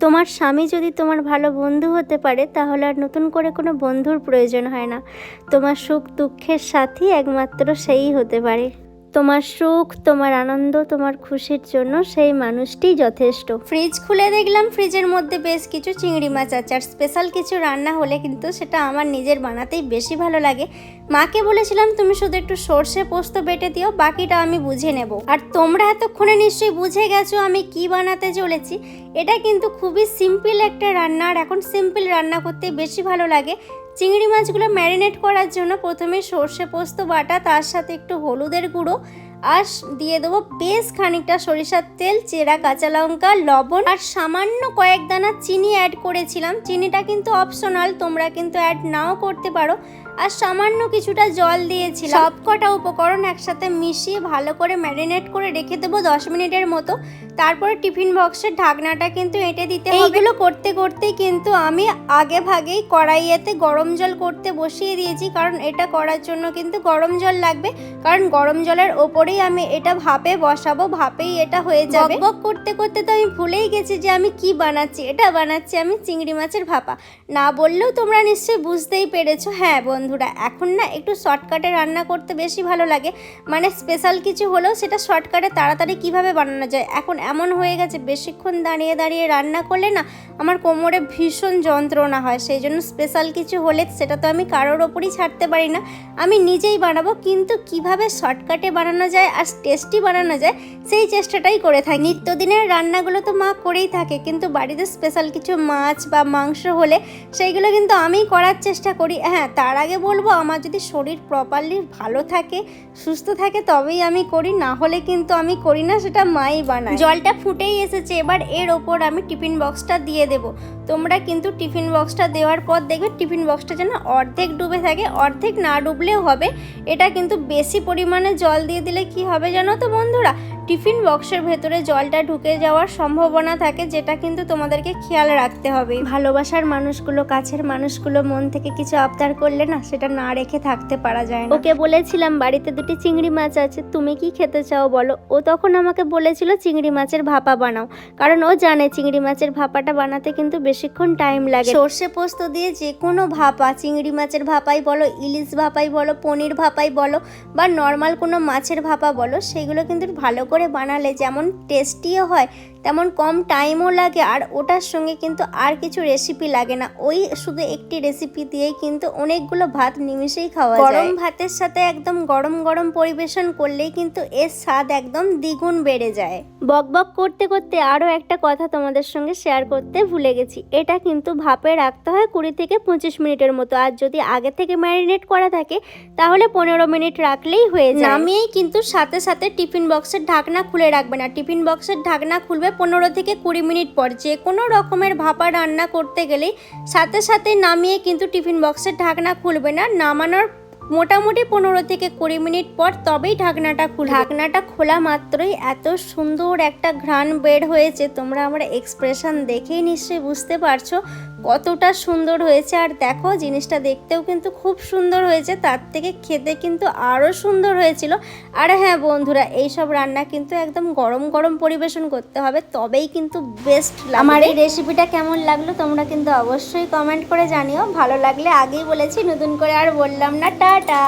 তোমার স্বামী যদি তোমার ভালো বন্ধু হতে পারে, তাহলে আর নতুন করে কোনো বন্ধুর প্রয়োজন হয় না। তোমার সুখ দুঃখের সাথী একমাত্র সেই হতে পারে। তোমার সুখ, তোমার আনন্দ, তোমার খুশির জন্য সেই মানুষটি যথেষ্ট। ফ্রিজ খুলে দেখলাম ফ্রিজের মধ্যে বেশ কিছু চিংড়ি মাছ আছে। আর স্পেশাল কিছু রান্না হলে কিন্তু সেটা আমার নিজের বানাতেই বেশি ভালো লাগে। মাকে বলেছিলাম, তুমি শুধু একটু সর্ষে পোস্ত বেটে দিও, বাকিটা আমি বুঝে নেব। আর তোমরা এতক্ষণে নিশ্চয়ই বুঝে গেছো আমি কি বানাতে চলেছি। এটা কিন্তু খুবই সিম্পল একটা রান্না, আর এখন সিম্পল রান্না করতে বেশি ভালো লাগে। চিংড়ি মাছগুলো ম্যারিনেট করার জন্য প্রথমে সর্ষে পোস্ত বাটা তার সাথে একটু হলুদের গুঁড়ো আর দিয়ে দেবো বেশ খানিকটা সরিষার তেল, চেরা, কাঁচা লঙ্কা, লবণ, আর সামান্য কয়েক দানা চিনি অ্যাড করেছিলাম। চিনিটা কিন্তু অপশনাল তোমরা কিন্তু অ্যাড নাও করতে পারো। আর সামান্য কিছুটা জল দিয়েছিলাম। সব কটা উপকরণ একসাথে মিশিয়ে ভালো করে ম্যারিনেট করে রেখে দেবো দশ মিনিটের মতো। তারপরে টিফিন বক্সের ঢাকনাটা কিন্তু এঁটে দিতে এইগুলো করতে করতেই কিন্তু আমি আগে ভাগেই কড়াইয়েতে গরম জল করতে বসিয়ে দিয়েছি, কারণ এটা করার জন্য কিন্তু গরম জল লাগবে। কারণ গরম জলের ওপরেই আমি এটা ভাপে বসাবো ভাপেই এটা হয়ে যাবে। বক করতে করতে তো আমি ভুলেই গেছি যে আমি কি বানাচ্ছি। এটা বানাচ্ছি আমি চিংড়ি মাছের ভাপা। না বললেও তোমরা নিশ্চয়ই বুঝতেই পেরেছ। হ্যাঁ বন্ধুরা এখন না একটু শর্টকাটে রান্না করতে বেশি ভালো লাগে। মানে স্পেশাল কিছু হলেও সেটা শর্টকাটে তাড়াতাড়ি কীভাবে বানানো যায়? এখন এমন হয়ে গেছে বেশিক্ষণ দাঁড়িয়ে দাঁড়িয়ে রান্না করলে না আমার কোমরে ভীষণ যন্ত্রণা হয়। সেই জন্য স্পেশাল কিছু হলে সেটা তো আমি কারোর ওপরই ছাড়তে পারি না। আমি নিজেই বানাবো কিন্তু কীভাবে শর্টকাটে বানানো যায় আর টেস্টি বানানো যায়, সেই চেষ্টাটাই করে থাকি। নিত্যদিনের রান্নাগুলো তো মা করেই থাকে, কিন্তু বাড়িতে স্পেশাল কিছু মাছ বা মাংস হলে সেইগুলো কিন্তু আমি করার চেষ্টা করি। হ্যাঁ তার আগে বলব, আমার যদি শরীর প্রপারলি ভালো থাকে, সুস্থ থাকে, তবেই আমি করি, না হলে কিন্তু আমি করি না, সেটা মাই বানায়। জলটা ফুটেই এসেছে, এবার এর ওপর আমি টিফিন বক্সটা দিয়ে দেব। তোমরা কিন্তু টিফিন বক্সটা দেওয়ার পর দেখবে, টিফিন বক্সটা যেন অর্ধেক ডুবে থাকে, অর্ধেক না ডুবলেও হবে। এটা কিন্তু বেশি পরিমাণে জল দিয়ে দিলে কি হবে জানো তো বন্ধুরা? টিফিন বক্সের ভেতরে জলটা ঢুকে যাওয়ার সম্ভাবনা থাকে যেটা কিন্তু তোমাদেরকে খেয়াল রাখতে হবে। ভালোবাসার মানুষগুলো কাছের মানুষগুলো মন থেকে কিছু আবদার করলে না সেটা না রেখে থাকতে পারা যায় ওকে বলেছিলাম বাড়িতে দুটি চিংড়ি মাছ আছে তুমি কি খেতে চাও বলো? ও তখন আমাকে বলেছিল চিংড়ি মাছের ভাপা বানাও। কারণ ও জানে চিংড়ি মাছের ভাপাটা বানাতে কিন্তু বেশিক্ষণ টাইম লাগে। সর্ষে পোস্ত দিয়ে যে কোনো ভাপা চিংড়ি মাছের ভাপাই বলো ইলিশ ভাপাই বলো পনির ভাপাই বলো বা নর্মাল কোনো মাছের ভাপা বলো সেগুলো কিন্তু ভালো করে বানালে যেমন টেস্টিও হয় তেমন কম টাইমও লাগে আর ওটার সঙ্গে কিন্তু আর কিছু রেসিপি লাগে না। ওই শুধু একটি রেসিপি দিয়েই কিন্তু অনেকগুলো ভাত নিমিশেই খাওয়া যায়। গরম ভাতের সাথে একদম গরম গরম পরিবেশন করলেই কিন্তু এর স্বাদ একদম দ্বিগুণ বেড়ে যায়। বক বক করতে করতে আরও একটা কথা তোমাদের সঙ্গে শেয়ার করতে ভুলে গেছি। এটা কিন্তু ভাপে রাখতে হয় কুড়ি থেকে পঁচিশ মিনিটের মতো। আর যদি আগে থেকে ম্যারিনেট করা থাকে তাহলে পনেরো মিনিট রাখলেই হয়ে যায়। নামিয়েই কিন্তু সাথে সাথে টিফিন বক্সের ঢাকনা খুলে রাখবে না। টিফিন বক্সের ঢাকনা খুলবে পনেরো থেকে কুড়ি মিনিট পর যে কোনো রকমের ভাপা রান্না করতে গেলে সাথে সাথে নামিয়ে কিন্তু টিফিন বক্সের ঢাকনা খুলবে না। নামানোর মোটামুটি পনেরো থেকে কুড়ি মিনিট পর তবেই ঢাকনাটা খুলে ঢাকনাটা খোলা মাত্রই এত সুন্দর একটা ঘ্রাণ বের হয়েছে, তোমরা আমার এক্সপ্রেশন দেখেই নিশ্চয়ই বুঝতে পারছ। কতটা সুন্দর হয়েছে। আর দেখো জিনিসটা দেখতেও কিন্তু খুব সুন্দর হয়েছে। তার থেকে খেতে কিন্তু আরও সুন্দর হয়েছিল। আর হ্যাঁ বন্ধুরা এই সব রান্না কিন্তু একদম গরম গরম পরিবেশন করতে হবে। তবেই কিন্তু বেস্ট আমার এই রেসিপিটা কেমন লাগল তোমরা কিন্তু অবশ্যই কমেন্ট করে জানিও। ভালো লাগলে আগেই বলেছি নতুন করে আর বললাম না। টাটা!